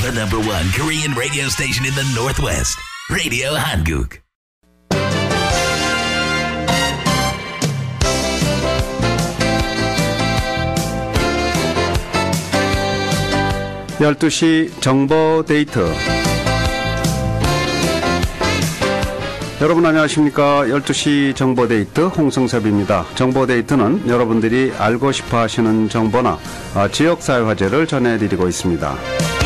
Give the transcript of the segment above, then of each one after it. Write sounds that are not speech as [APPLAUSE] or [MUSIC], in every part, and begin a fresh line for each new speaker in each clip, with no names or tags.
The number one Korean radio station in the Northwest. Radio Hanguk.
열두 시 정보 데이트 여러분 안녕하십니까 12시 정보데이트 홍승섭입니다. 정보데이트는 여러분들이 알고 싶어 하시는 정보나 아, 지역사회 화제를 전해드리고 있습니다.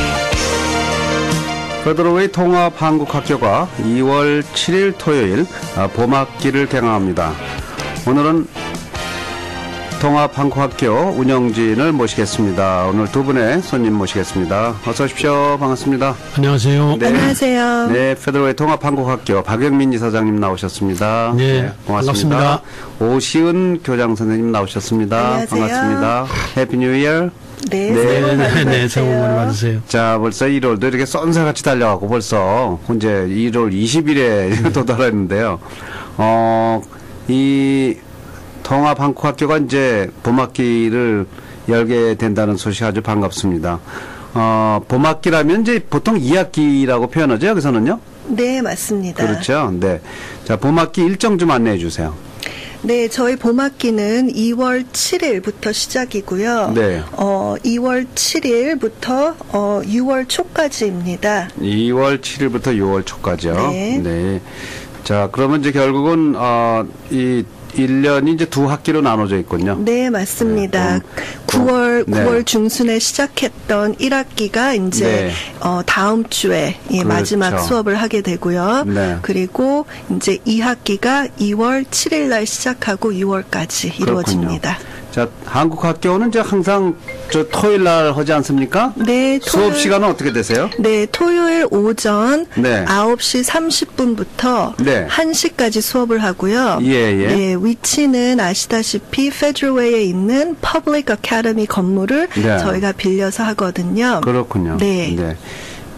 페드로의 통합 한국 학교가 2월 7일 토요일 아, 봄학기를 개강합니다. 오늘은 통합 한국 학교 운영진을 모시겠습니다. 오늘 두 분의 손님 모시겠습니다. 어서 오십시오. 반갑습니다.
안녕하세요.
네.
안녕하세요.
네, 페드로의 통합 한국 학교 박영민 이사장님 나오셨습니다.
네,
고맙습니다.
반갑습니다.
오시은 교장 선생님 나오셨습니다.
안녕하세요.
반갑습니다. 해피 뉴 이어.
네,
네.
새해 복
네,
많이
네, 네,
받으세요.
새해 복 많이 받으세요.
자, 벌써 1월도 이렇게 쏜새같이 달려가고 벌써 이제 1월 20일에 도달했는데요. 어, 이 통합한국학교가 이제 봄학기를 열게 된다는 소식 아주 반갑습니다. 어, 봄학기라면 이제 보통 2학기라고 표현하죠, 여기서는요?
네, 맞습니다.
그렇죠. 네. 자, 봄학기 일정 좀 안내해 주세요.
네, 저희 봄학기는 2월 7일부터 시작이고요.
네.
어, 2월 7일부터 어, 6월 초까지입니다.
2월 7일부터 6월 초까지요.
네.
자, 그러면 이제 결국은 어, 이 1년이 이제 두 학기로 나눠져 있군요.
네, 맞습니다.
네,
9월
네.
9월 중순에 시작했던 1학기가 이제
네.
어, 다음 주에 예,
그렇죠.
마지막 수업을 하게 되고요.
네.
그리고 이제 2학기가 2월 7일 날 시작하고 6월까지 이루어집니다.
자, 한국 학교는 이제 항상 저 토요일 날 하지 않습니까?
네,
수업 시간은 어떻게 되세요?
네, 토요일 오전
네.
9시 30분부터
네.
1시까지 수업을 하고요.
예, 예.
네, 위치는 아시다시피 페드로웨이에 있는 퍼블릭 어카데미 건물을
네.
저희가 빌려서 하거든요.
그렇군요.
네.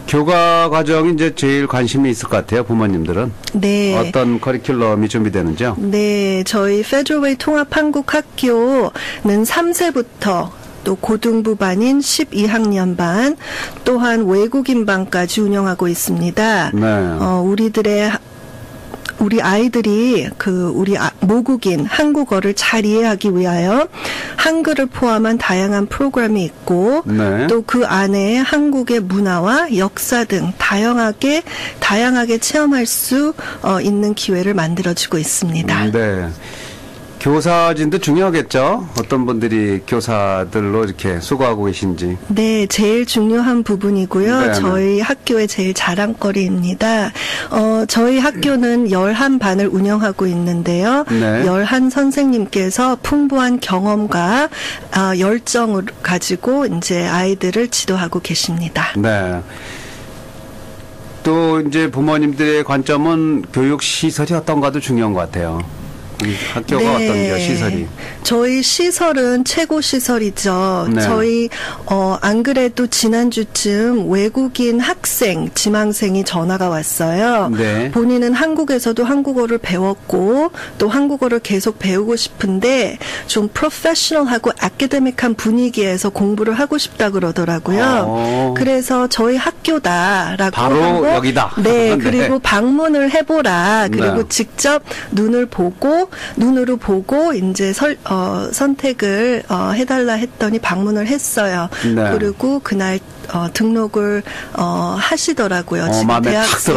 교과 과정이 이제 제일 관심이 있을 것 같아요, 부모님들은.
네.
어떤 커리큘럼이 준비되는지요?
네, 저희 페드로웨이 통합한국학교는 3세부터 또 고등부 반인 12학년 반, 또한 외국인 반까지 운영하고 있습니다.
네.
어, 우리들의 하- 우리 아이들이 그 우리 아- 모국인 한국어를 잘 이해하기 위하여 한글을 포함한 다양한 프로그램이 있고
네.
또그 안에 한국의 문화와 역사 등 다양하게 다양하게 체험할 수 어, 있는 기회를 만들어주고 있습니다.
네. 교사진도 중요하겠죠? 어떤 분들이 교사들로 이렇게 수고하고 계신지.
네, 제일 중요한 부분이고요.
네, 네.
저희 학교의 제일 자랑거리입니다. 어, 저희 학교는 열한 반을 운영하고 있는데요.
네.
열한 선생님께서 풍부한 경험과 아, 열정을 가지고 이제 아이들을 지도하고 계십니다.
네. 또 이제 부모님들의 관점은 교육 시설이 어떤가도 중요한 것 같아요. 이 학교가
네.
어떤지요, 시설이.
저희 시설은 최고 시설이죠.
네.
저희 어, 안 그래도 지난주쯤 외국인 학생 지망생이 전화가 왔어요.
네.
본인은 한국에서도 한국어를 배웠고 또 한국어를 계속 배우고 싶은데 좀 프로페셔널하고 아카데믹한 분위기에서 공부를 하고 싶다 그러더라고요.
어.
그래서 저희 학교다라고
바로
하고
여기다.
네, [LAUGHS]
네.
그리고 방문을 해보라. 그리고
네.
직접 눈을 보고 눈으로 보고 이제 설, 어, 선택을 어, 해달라 했더니 방문을 했어요.
네.
그리고 그날 어, 등록을 어, 하시더라고요.
어,
지금 대학생.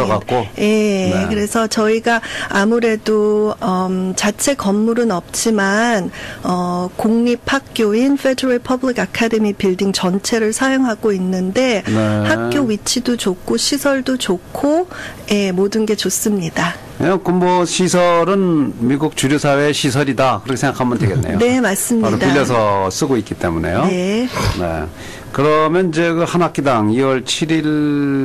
예.
네.
그래서 저희가 아무래도 음, 자체 건물은 없지만 어, 공립 학교인 Federal Public Academy 빌딩 전체를 사용하고 있는데
네.
학교 위치도 좋고 시설도 좋고 예, 모든 게 좋습니다.
그냥 뭐 시설은 미국 주류 사회 시설이다. 그렇게 생각하면 되겠네요.
네, 맞습니다.
바로 빌려서 쓰고 있기 때문에요.
네.
네. 그러면 이제 그 한 학기당 2월 7일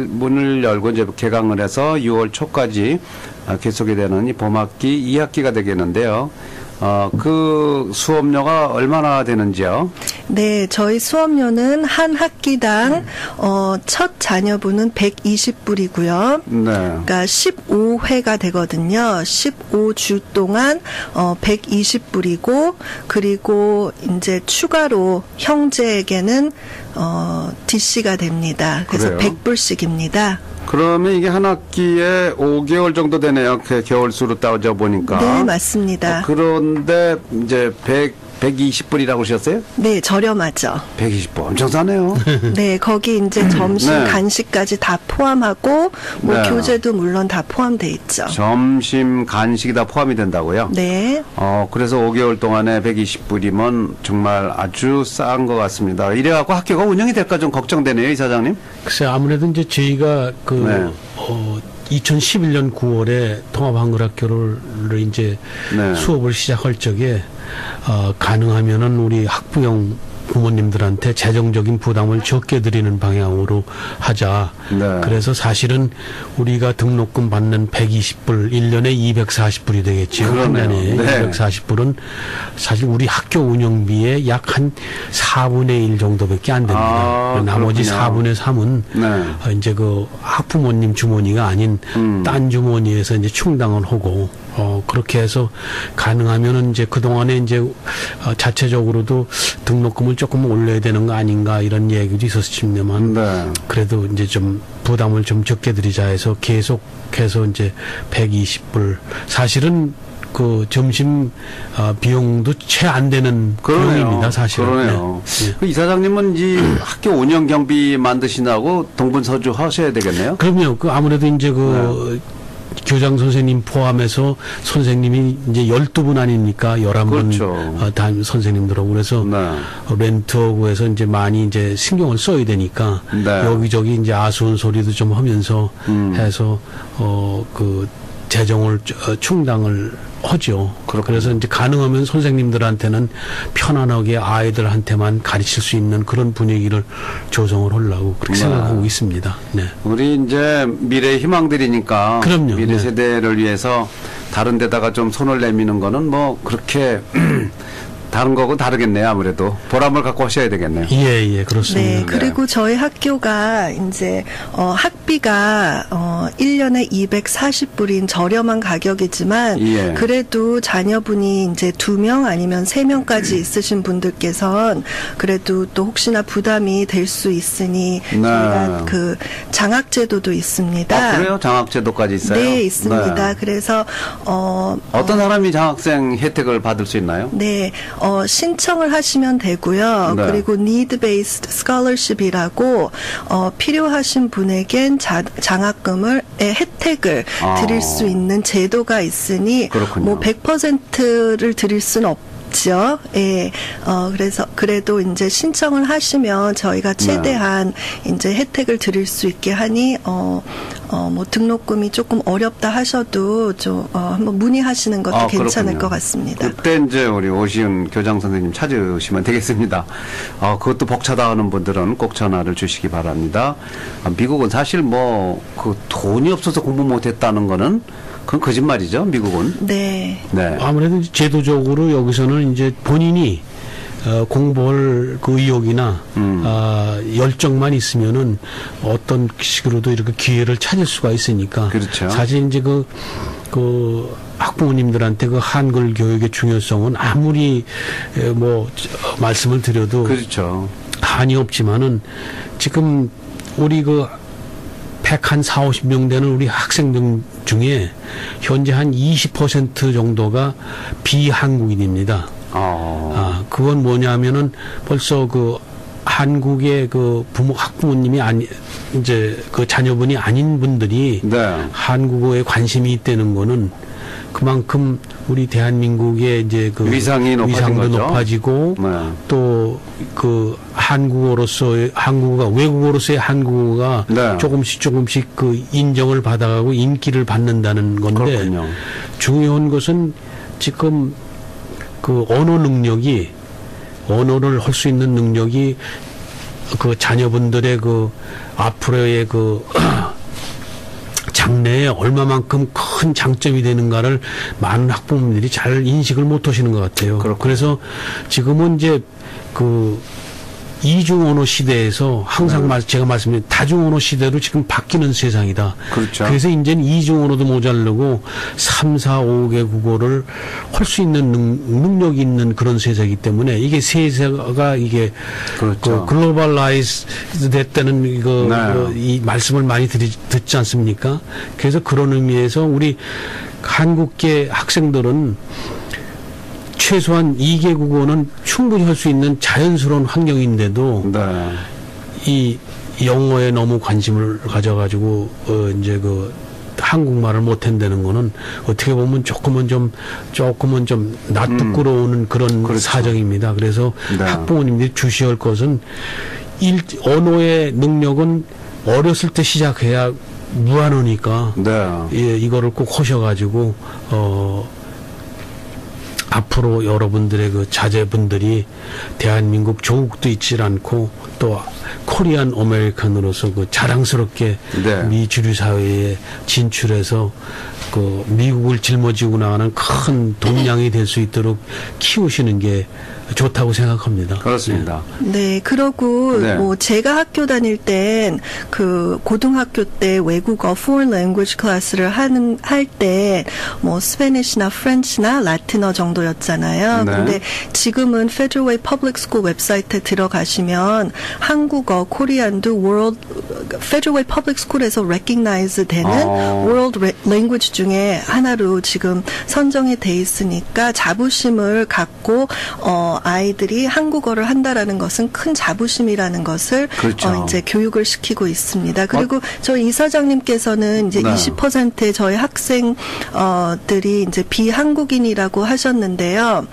문을 열고 이제 개강을 해서 6월 초까지 아, 계속이 되는 이 봄학기 2학기가 되겠는데요. 어, 그 수업료가 얼마나 되는지요?
네, 저희 수업료는 한 학기당 어, 첫 자녀분은 120불이고요.
네.
그러니까 15회가 되거든요. 15주 동안 어 120불이고 그리고 이제 추가로 형제에게는 어 DC가 됩니다. 그래서
그래요?
100불씩입니다.
그러면 이게 한 학기에 5개월 정도 되네요. 그 개월수로 따져 보니까.
네, 맞습니다.
어, 그런데 이제 100, 120불이라고 하셨어요?
네, 저렴하죠.
120불. 엄청 싸네요. [LAUGHS]
네, 거기 이제 점심
네.
간식까지 다 포함하고 뭐
네.
교재도 물론 다 포함돼 있죠.
점심 간식이 다 포함이 된다고요?
네.
어, 그래서 5개월 동안에 120불이면 정말 아주 싼 것 같습니다. 이래갖고 학교가 운영이 될까 좀 걱정되네요, 이사장님.
글쎄 아무래도 이제 저희가 그
네.
어, 2011년 9월에 통합한글학교를 이제
네.
수업을 시작할 적에 어, 가능하면은 우리 학부형 부모님들한테 재정적인 부담을 적게 드리는 방향으로 하자.
네.
그래서 사실은 우리가 등록금 받는 120불, 1년에 240불이 되겠지요. 한. 년에
네.
240불은 사실 우리 학교 운영비의 약 한 4분의 1 정도밖에 안 됩니다.
아,
나머지
그렇군요.
4분의 3은
네.
어, 이제 그 학부모님 주머니가 아닌
음.
딴 주머니에서 이제 충당을 하고 어 그렇게 해서 가능하면은 이제 그 동안에 이제 어, 자체적으로도 등록금을 조금 올려야 되는 거 아닌가 이런 얘기도 있었습니다만
네.
그래도 이제 좀 부담을 좀 적게 드리자 해서 계속해서 이제 120불 사실은 그 점심 어, 비용도 채 안 되는
그러네요.
비용입니다 사실은
그러네요.
네. 예.
그 이사장님은 이 [CLEARS THROAT] 학교 운영 경비 만드시나고 동분 서주 하셔야 되겠네요.
그럼요. 그 아무래도 이제 그
네.
교장 선생님 포함해서 선생님이 이제 12분 아닙니까? 11분
그렇죠.
어, 담임 선생님들하고 그래서
네.
어, 렌트하고 해서 이제 많이 이제 신경을 써야 되니까
네.
여기저기 이제 아쉬운 소리도 좀 하면서
음.
해서 어그 재정을 어, 충당을 하죠.
그렇군요.
그래서 이제 가능하면 선생님들한테는 편안하게 아이들한테만 가르칠 수 있는 그런 분위기를 조성을 하려고 그렇게
네.
생각하고 있습니다. 네.
우리 이제 미래 희망들이니까
그럼요.
미래
네.
세대를 위해서 다른 데다가 좀 손을 내미는 거는 뭐 그렇게 [CLEARS THROAT] 다른 거고 다르겠네요. 아무래도 보람을 갖고 하셔야 되겠네요.
예, 예, 그렇습니다.
네, 그리고 저희 학교가 이제 어 학비가 어 1년에 240불인 저렴한 가격이지만
예.
그래도 자녀분이 이제 두 명 아니면 세 명까지 있으신 분들께선 그래도 또 혹시나 부담이 될 수 있으니
네.
저희가 그 장학 제도도 있습니다.
아, 그래요? 장학 제도까지 있어요?
네, 있습니다.
네.
그래서 어
어떤 사람이 장학생 혜택을 받을 수 있나요?
네, 어, 신청을 하시면 되고요.
네.
그리고 need-based scholarship이라고 어, 필요하신 분에겐 자, 장학금을 의 혜택을
아.
드릴 수 있는 제도가 있으니
그렇군요.
뭐 100%를 드릴 수는 없. 죠 예, 어, 그래서, 그래도 이제 신청을 하시면 저희가
네.
최대한 이제 혜택을 드릴 수 있게 하니, 어, 어, 뭐 등록금이 조금 어렵다 하셔도 좀, 어, 한번 문의하시는 것도
아,
괜찮을. 것 같습니다.
그때 이제 우리 오시은 교장 선생님 찾으시면 되겠습니다. 어, 그것도 벅차다 하는 분들은 꼭 전화를 주시기 바랍니다. 아, 미국은 사실 뭐 그 돈이 없어서 공부 못했다는 거는 그건 거짓말이죠. 미국은.
네.
네.
아무래도 제도적으로 여기서는 이제 본인이 어, 공부할 그 의욕이나
음.
아, 열정만 있으면은 어떤 식으로도 이렇게 기회를 찾을 수가 있으니까
그렇죠.
사실 이제 그, 그 학부모님들한테 그 한글 교육의 중요성은 아무리 에, 뭐 저, 말씀을 드려도
그렇죠.
한이 없지만은 지금 우리 그 100한 4, 50명 되는 우리 학생들 중에 현재 한 20% 정도가 비한국인입니다.
어.
아, 그건 뭐냐면은 벌써 그 한국의 그 부모 학부모님이 아니 이제 그 자녀분이 아닌 분들이
네.
한국어에 관심이 있다는 거는 그만큼 우리 대한민국의 이제 그
위상이 높아진 거죠.
높아지고
네.
또그 한국어로서의 한국어가 외국어로서의 한국어가
네.
조금씩 조금씩 그 인정을 받아가고 인기를 받는다는 건데
그렇군요.
중요한 것은 지금 그 언어 능력이 언어를 할 수 있는 능력이 그 자녀분들의 그 앞으로의 그 [CLEARS THROAT] 장래에 얼마만큼 큰 장점이 되는가를 많은 학부모님들이 잘 인식을 못 하시는 것 같아요.
그렇군요.
그래서 지금은 이제 그 이중 언어 시대에서 항상
네.
말- 제가 말씀드린 다중 언어 시대로 지금 바뀌는 세상이다.
그렇죠.
그래서 이제는 이중 언어도 모자르고 3, 4, 5개 국어를 할 수 있는 능, 력이 있는 그런 세상이기 때문에 이게 세계가 이게
그렇죠.
그 글로벌라이즈 됐다는 이거
네.
그이 말씀을 많이 드리, 듣지 않습니까? 그래서 그런 의미에서 우리 한국계 학생들은 최소한 2개 국어는 충분히 할 수 있는 자연스러운 환경인데도
네.
이 영어에 너무 관심을 가져가지고 어 이제 그 한국말을 못한다는 거는 어떻게 보면 조금은 좀 조금은 좀 낯부끄러우는 그런
음. 그렇죠.
사정입니다. 그래서
네.
학부모님들이 주시할 것은 일, 언어의 능력은 어렸을 때 시작해야 무한하니까
네.
예, 이거를 꼭 하셔가지고 어 앞으로 여러분들의 그 자제분들이 대한민국 조국도 있질 않고 또 코리안 아메리칸으로서 그 자랑스럽게
네.
미 주류 사회에 진출해서 그 미국을 짊어지고 나가는 큰 동량이 될 수 있도록 키우시는 게 좋다고 생각합니다.
그렇습니다.
네, 그러고
네.
뭐 제가 학교 다닐 땐 그 고등학교 때 외국어 foreign language 클래스를 하는 할 때 뭐 스페니시나 프렌치나 라틴어 정도였잖아요.
네.
근데 지금은 Federal Way Public School 웹사이트에 들어가시면 한국어, 코리안도 World Federal Way Public School에서 recognize 되는
어.
World Language 중에 하나로 지금 선정이 돼 있으니까 자부심을 갖고 어, 아이들이 한국어를 한다라는 것은 큰 자부심이라는 것을
그렇죠.
어, 이제 교육을 시키고 있습니다. 그리고 저희 이사장님께서는 이제
네.
20%의 저희 학생들이 이제 비한국인이라고 하셨는데요.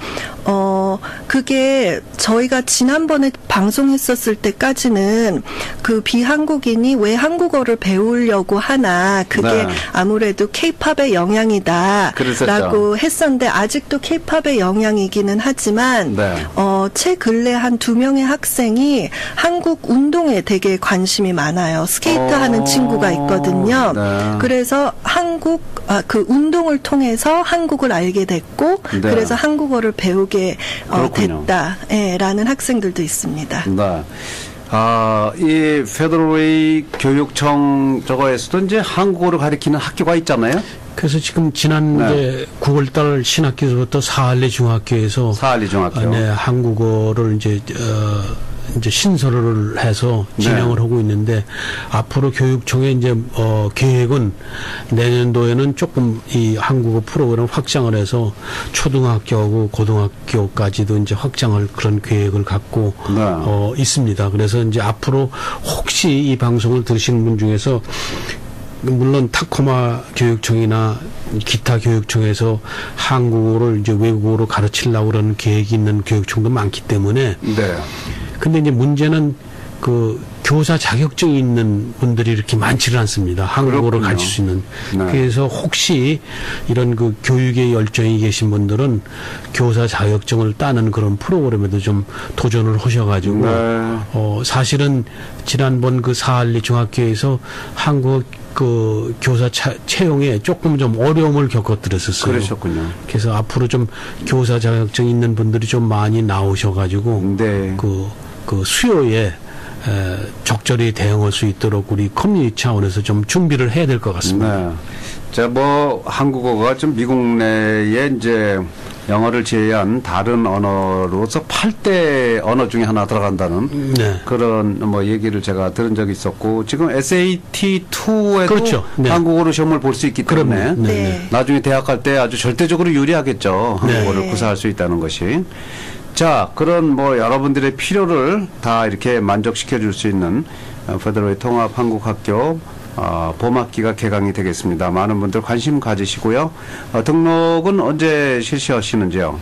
어, 그게 저희가 지난번에 방송했었을 때까지는 그 비한국인이 왜 한국어를 배우려고 하나 그게
네.
아무래도 케이팝 의 영향이다. 라고 했었는데 아직도 케이팝의 영향이기는 하지만
네.
어, 최 근래 한 두 명의 학생이 한국 운동에 되게 관심이 많아요. 스케이트
어,
하는 친구가 있거든요.
네.
그래서 한국 아, 그 운동을 통해서 한국을 알게 됐고
네.
그래서 한국어를 배우게 어. 됐다라는 학생들도 있습니다.
네. 아, 이 페더럴웨이 교육청 저거에서도 이제 한국어를 가리키는 학교가 있잖아요.
그래서 지금 지난
네.
이제 9월달 신학기부터 사할리 중학교에서
사할리 중학교.
아, 네, 한국어를 이제 어 이제 신설을 해서
네.
진행을 하고 있는데 앞으로 교육청의 이제 어 계획은 내년도에는 조금 이 한국어 프로그램 확장을 해서 초등학교하고 고등학교까지도 이제 확장할 그런 계획을 갖고
네.
어 있습니다. 그래서 이제 앞으로 혹시 이 방송을 들으시는 분 중에서 물론 타코마 교육청이나 기타 교육청에서 한국어를 이제 외국어로 가르치려고 그러는 계획이 있는 교육청도 많기 때문에
네.
근데 이제 문제는 그 교사 자격증이 있는 분들이 이렇게 많지는 않습니다. 한국어를
그렇군요.
가르칠 수 있는.
네.
그래서 혹시 이런 그 교육에 열정이 계신 분들은 교사 자격증을 따는 그런 프로그램에도 좀 도전을 하셔가지고
네.
어 사실은 지난번 그 사할리 중학교에서 한국 그 교사 차, 채용에 조금 좀 어려움을 겪었더랬었어요.
그러셨군요.
그래서 앞으로 좀 교사 자격증 있는 분들이 좀 많이 나오셔가지고
네.
그, 그 수요에 에, 적절히 대응할 수 있도록 우리 커뮤니티 차원에서 좀 준비를 해야 될 것 같습니다.
네. 자, 뭐, 한국어가 좀 미국 내에 이제 영어를 제외한 다른 언어로서 8대 언어 중에 하나 들어간다는
네.
그런 뭐 얘기를 제가 들은 적이 있었고 지금 SAT2에도
그렇죠. 네.
한국어로 시험을 볼 수 있기 때문에.
네.
네.
나중에 대학 갈 때 아주 절대적으로 유리하겠죠.
네.
한국어를 구사할 수 있다는 것이. 자, 그런 뭐 여러분들의 필요를 다 이렇게 만족시켜 줄 수 있는 어, 페더럴 통합 한국학교 어, 봄학기가 개강이 되겠습니다. 많은 분들 관심 가지시고요. 어, 등록은 언제 실시하시는지요?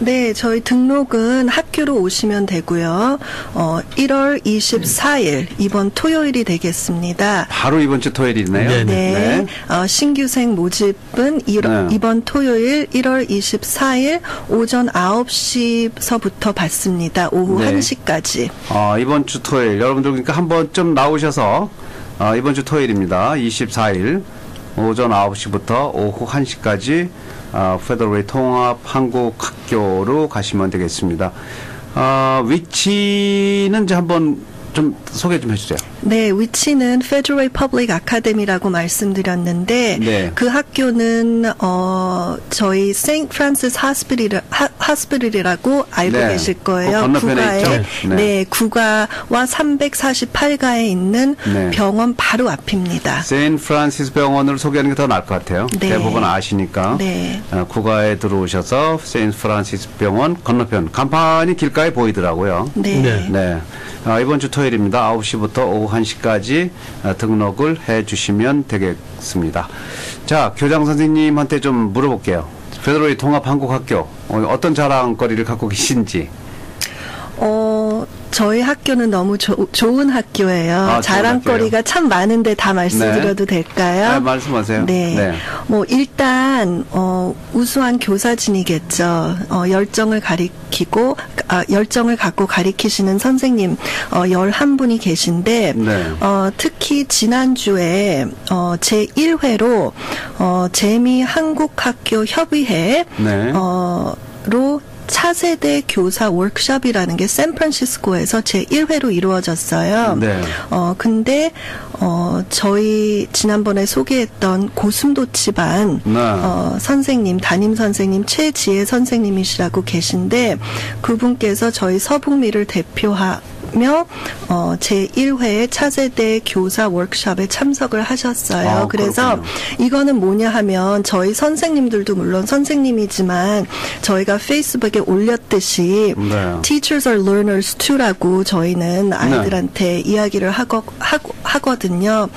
네, 저희 등록은 학교로 오시면 되고요. 어, 1월 24일 이번 토요일이 되겠습니다.
바로 이번 주 토요일이네요.
네,
네, 어, 신규생 모집은 이,
네.
이번 토요일 1월 24일 오전 9시서부터 받습니다. 오후
네.
1시까지.
어, 이번 주 토요일 여러분들 그러니까 한 번쯤 나오셔서 어, 이번 주 토요일입니다. 24일 오전 9시부터 오후 1시까지 어, 페더럴 통합 한국 학교로 가시면 되겠습니다. 어, 위치는 이제 한번 좀 소개 좀 해주세요.
네, 위치는 Federal Public Academy라고 말씀드렸는데
네.
그 학교는 어 저희 St. Francis Hospital 하스피tal이라고 알고
네.
계실
그
거예요.
건너편에
구가에? 네.
네.
구가와 348가에 있는
네.
병원 바로 앞입니다.
세인 프란시스 병원을 소개하는 게 더 나을 것 같아요.
네.
대부분 아시니까.
네.
어, 구가에 들어오셔서 세인 프란시스 병원 건너편 간판이 길가에 보이더라고요.
네.
네.
네. 어, 이번 주 토요일입니다. 9시부터 오후 1시까지 어, 등록을 해 주시면 되겠습니다. 자, 교장 선생님한테 좀 물어볼게요. 페드로이 통합 한국학교 어, 어떤 자랑거리를 갖고 계신지.
어, 저희 학교는 너무 조- 좋은 학교예요.
아,
자랑거리가 참 많은데 다 말씀드려도 될까요?
네, 말씀하세요.
네.
네.
뭐 일단 어, 우수한 교사진이겠죠. 어, 열정을 가리키고 아, 열정을 갖고 가리키시는 선생님 어, 11분이 계신데
네.
어, 특히 지난주에 어, 제 1회로 어, 재미 한국학교 협의회
네.
어, 로 차세대 교사 워크숍이라는 게 샌프란시스코에서 제 1회로 이루어졌어요.
네.
어, 근데, 어, 저희 지난번에 소개했던 고슴도치반,
네.
어, 선생님, 담임 선생님, 최지혜 선생님이시라고 계신데, 그분께서 저희 서북미를 대표하 며, 어, 제 1회 차세대 교사 워크숍에 참석을 하셨어요.
아,
그래서
그렇군요.
이거는 뭐냐 하면 저희 선생님들도 물론 선생님이지만 저희가 페이스북에 올렸듯이
네.
Teachers are learners too라고 저희는 아이들한테 이야기를 하거, 하고, 하거든요.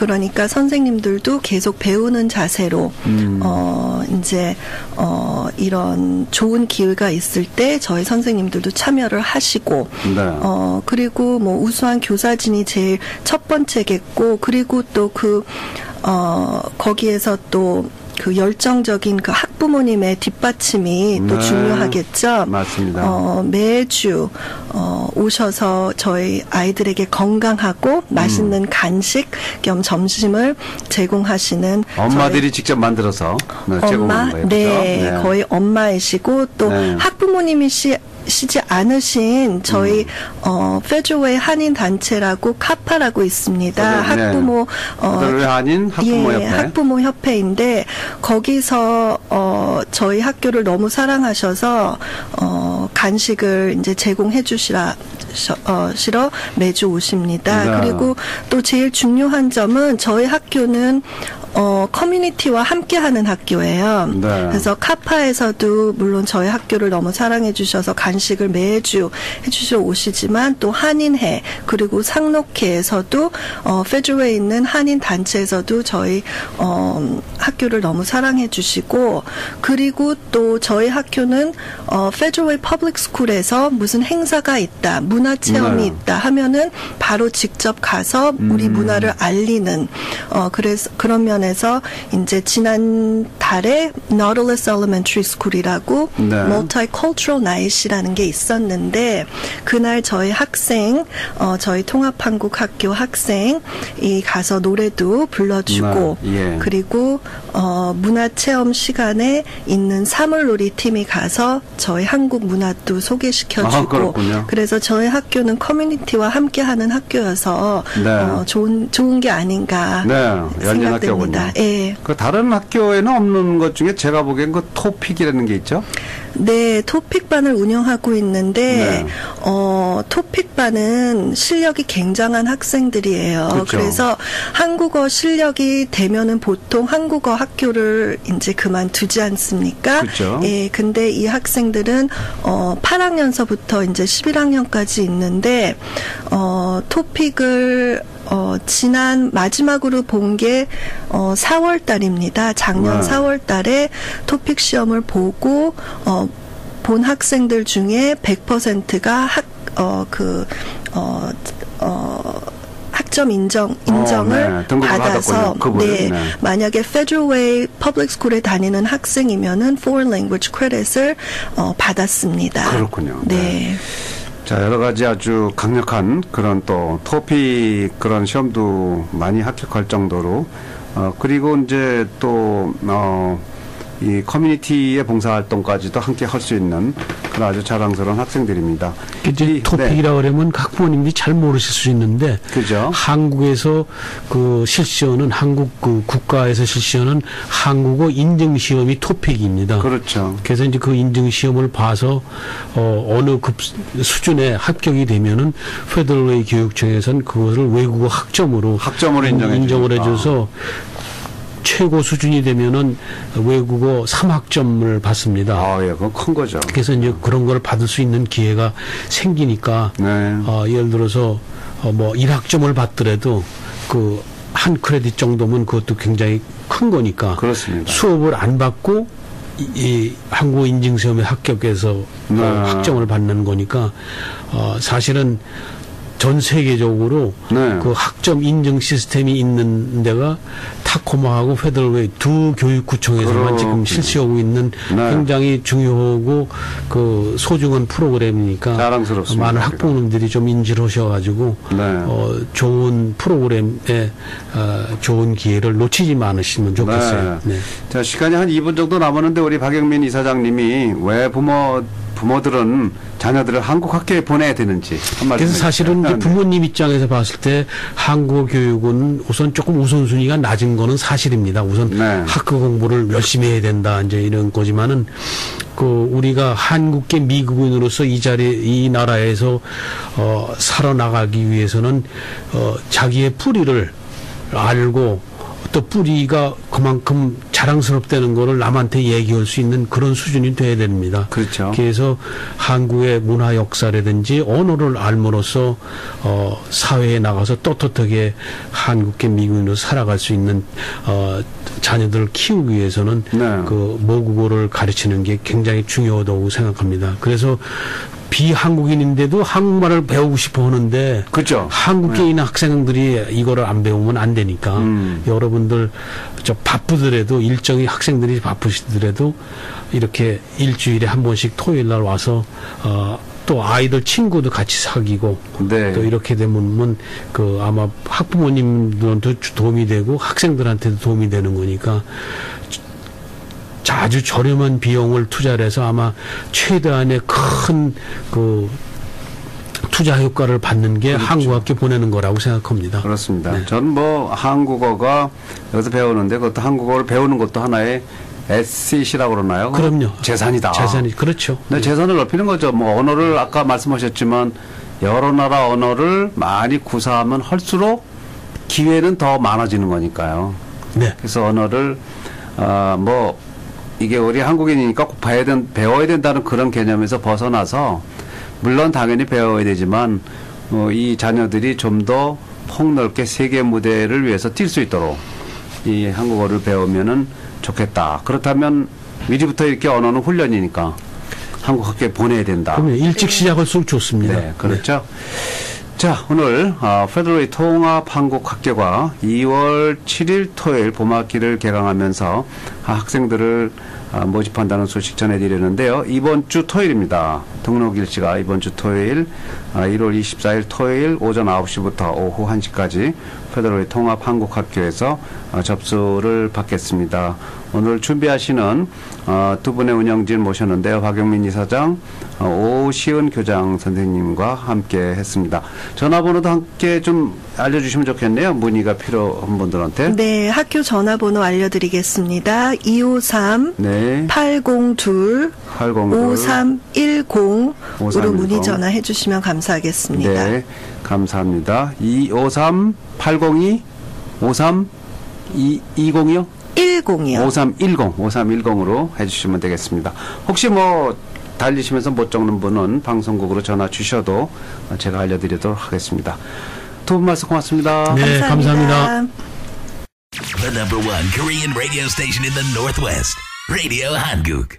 그러니까 선생님들도 계속 배우는 자세로
음.
어 이제 어 이런 좋은 기회가 있을 때 저희 선생님들도 참여를 하시고
네.
어 그리고 뭐 우수한 교사진이 제일 첫 번째겠고 그리고 또그 어 거기에서 또 그 열정적인 그 학부모님의 뒷받침이 또
네.
중요하겠죠.
맞습니다.
어, 매주 어, 오셔서 저희 아이들에게 건강하고 맛있는 간식 겸 점심을 제공하시는
엄마들이 직접 만들어서 네,
저희
제공하는
엄마,
거예요.
네,
그죠?
거의 엄마이시고 또
네.
학부모님이시 시지 않으신 저희
음.
어 페드로의 한인 단체라고 카파라고 있습니다.
네.
학부모 어
한인 학부모
예,
협회.
학부모 협회인데 거기서 어 저희 학교를 너무 사랑하셔서 어 간식을 이제 제공해 주시라 셔- 어, 시러 매주 오십니다.
네.
그리고 또 제일 중요한 점은 저희 학교는 어, 커뮤니티와 함께하는 학교예요.
네.
그래서 카파에서도 물론 저희 학교를 너무 사랑해 주셔서 간식을 매주 해주시러 오시지만 또 한인회 그리고 상록회에서도 어, 페드로에 있는 한인 단체에서도 저희 어, 학교를 너무 사랑해 주시고 그리고 또 저희 학교는 어, 페드로의 퍼블릭 스쿨에서 무슨 행사가 있다, 문화 체험이
네.
있다 하면은 바로 직접 가서 우리
음.
문화를 알리는 어 그래서 그런 면 에서 이제 지난 달에 Nautilus Elementary School이라고
네.
Multicultural Night이라는 게 있었는데 그날 저희 학생 어 저희 통합한국 학교 학생이 가서 노래도 불러주고
네, 예.
그리고 어 문화 체험 시간에 있는 사물놀이 팀이 가서 저희 한국 문화도
아,
소개시켜주고
그렇군요.
그래서 저희 학교는 커뮤니티와 함께하는 학교여서
네.
어, 좋은 좋은 게 아닌가
네, 학교군 요.
생각됩니다. 예.
그 다른 학교에는 없는 것 중에 제가 보기엔 그 토픽이라는 게 있죠.
네, 토픽반을 운영하고 있는데
네.
어, 토픽반은 실력이 굉장한 학생들이에요.
그렇죠.
그래서 한국어 실력이 되면은 보통 한국어 학교를 이제 그만두지 않습니까?
그렇죠.
예, 근데 이 학생들은 어, 8학년서부터 이제 11학년까지 있는데 어, 토픽을 어, 지난 마지막으로 본 게 어, 4월 달입니다. 작년
네.
4월 달에 토픽 시험을 보고 어, 본 학생들 중에 100%가 학, 어, 그, 어, 어, 학점 인정, 인정을
네. 등급을
받아서,
받았군요.
네,
네.
만약에 Federal Way Public School에 다니는 학생이면은 Foreign Language Credit을 어, 받았습니다.
그렇군요.
네.
자, 여러 가지 아주 강력한 그런 또 토픽 그런 시험도 많이 합격할 정도로 어, 그리고 이제 또, 어, 이 커뮤니티의 봉사활동까지도 함께 할 수 있는 그런 아주 자랑스러운 학생들입니다.
이제
이-
토픽이라 그러면 학부모님들이 잘 모르실 수 있는데
그죠?
한국에서 그 실시하는 한국 그 국가에서 실시하는 한국어 인증 시험이 토픽입니다.
그렇죠.
그래서 이제 그 인증 시험을 봐서 어 어느 급 수준에 합격이 되면은 페더럴웨이 교육청에서는 그것을 외국어 학점으로
학점으로 인정해
인정을. 해줘서 최고 수준이 되면은 외국어 3학점을 받습니다.
아, 예, 그건 큰 거죠.
그래서 이제 그런 걸 받을 수 있는 기회가 생기니까
네.
어, 예를 들어서 어, 뭐 1학점을 받더라도 그 한 크레딧 정도면 그것도 굉장히 큰 거니까
그렇습니다.
수업을 안 받고 이, 이 한국어 인증 시험에 합격해서
네.
어, 학점을 받는 거니까 어, 사실은 전 세계적으로
네.
그 학점 인증 시스템이 있는 데가 타코마하고 페더럴웨이 두 교육구청에서만
그렇군요.
지금 실시하고 있는
네.
굉장히 중요하고 그 소중한 프로그램이니까
자랑스럽습니다,
많은. 학부모님들이 좀 인지를 하셔가지고
네.
어, 좋은 프로그램에 어, 좋은 기회를 놓치지 않으시면 좋겠어요.
네.
네.
자, 시간이 한 2분 정도 남았는데 우리 박영민 이사장님이 왜 부모 부모들은 자녀들을 한국 학교에 보내야 되는지.
그래서 사실은 이제. 부모님 입장에서 봤을 때 한국어 교육은 우선 조금 우선순위가 낮은 거는 사실입니다. 우선
네.
학교 공부를 열심히 해야 된다 이제 이런 거지만은 그 우리가 한국계 미국인으로서 이 자리 이 나라에서 어 살아나가기 위해서는 어 자기의 뿌리를 알고 또 뿌리가 그만큼 자랑스럽다는 거를 남한테 얘기할 수 있는 그런 수준이 돼야 됩니다.
그렇죠.
그래서 한국의 문화 역사라든지 언어를 알므로써 어, 사회에 나가서 떳떳하게 한국계 미국인으로 살아갈 수 있는 어, 자녀들을 키우기 위해서는
네.
그 모국어를 가르치는 게 굉장히 중요하다고 생각합니다. 그래서 비한국인인데도 한국말을 배우고 싶어 하는데
그죠.
한국에 있는 학생들이 이거를 안 배우면 안 되니까
음.
여러분들 저 바쁘더라도 일정이 학생들이 바쁘시더라도 이렇게 일주일에 한 번씩 토요일 날 와서 어, 또 아이들 친구도 같이 사귀고
네.
또 이렇게 되면 그 아마 학부모님들한테 도움이 되고 학생들한테도 도움이 되는 거니까 아주 저렴한 비용을 투자를 해서 아마 최대한의 큰그 투자 효과를 받는 게 한국학교 보내는 거라고 생각합니다.
그렇습니다.
네.
저는 뭐 한국어가 여기서 배우는데 그것도 한국어를 배우는 것도 하나의 에셋이라고 그러나요?
그럼요.
재산이다.
재산이 그렇죠.
네, 재산을 넓히는 거죠. 뭐 언어를 아까 말씀하셨지만 여러 나라 언어를 많이 구사하면 할수록 기회는 더 많아지는 거니까요.
네.
그래서 언어를 어뭐 이게 우리 한국인이니까 꼭 봐야 된 배워야 된다는 그런 개념에서 벗어나서 물론 당연히 배워야 되지만 어, 이 자녀들이 좀 더 폭넓게 세계 무대를 위해서 뛸 수 있도록 이 한국어를 배우면은 좋겠다. 그렇다면 미리부터 이렇게 언어는 훈련이니까 한국 학교에 보내야 된다.
그러면 일찍 시작할수록 좋습니다.
네, 그렇죠. 자, 오늘 어, 페더럴 통합 한국 학교가 2월 7일 토요일 봄학기를 개강하면서 아, 학생들을 아, 모집한다는 소식 전해드리는데요. 이번 주 토요일입니다. 등록 일시가 이번 주 토요일 아, 1월 24일 토요일 오전 9시부터 오후 1시까지 페더럴 통합 한국 학교에서 어, 접수를 받겠습니다. 오늘 준비하시는 어, 두 분의 운영진 모셨는데요. 박영민 이사장, 어, 오시은 교장 선생님과 함께 했습니다. 전화번호도 함께 좀 알려주시면 좋겠네요. 문의가 필요한 분들한테.
네, 학교 전화번호 알려드리겠습니다. 253
네.
802
802
5310으로
5310.
문의 전화해 주시면 감사하겠습니다.
네. 감사합니다. 253 802 53 220이요?
10이요.
5310, 5310으로 해주시면 되겠습니다. 혹시 뭐 달리시면서 못 적는 분은 방송국으로 전화 주셔도 제가 알려드리도록 하겠습니다. 두 분 말씀 고맙습니다.
네, 감사합니다.
The number one Korean radio station in the Northwest. Radio Hanguk.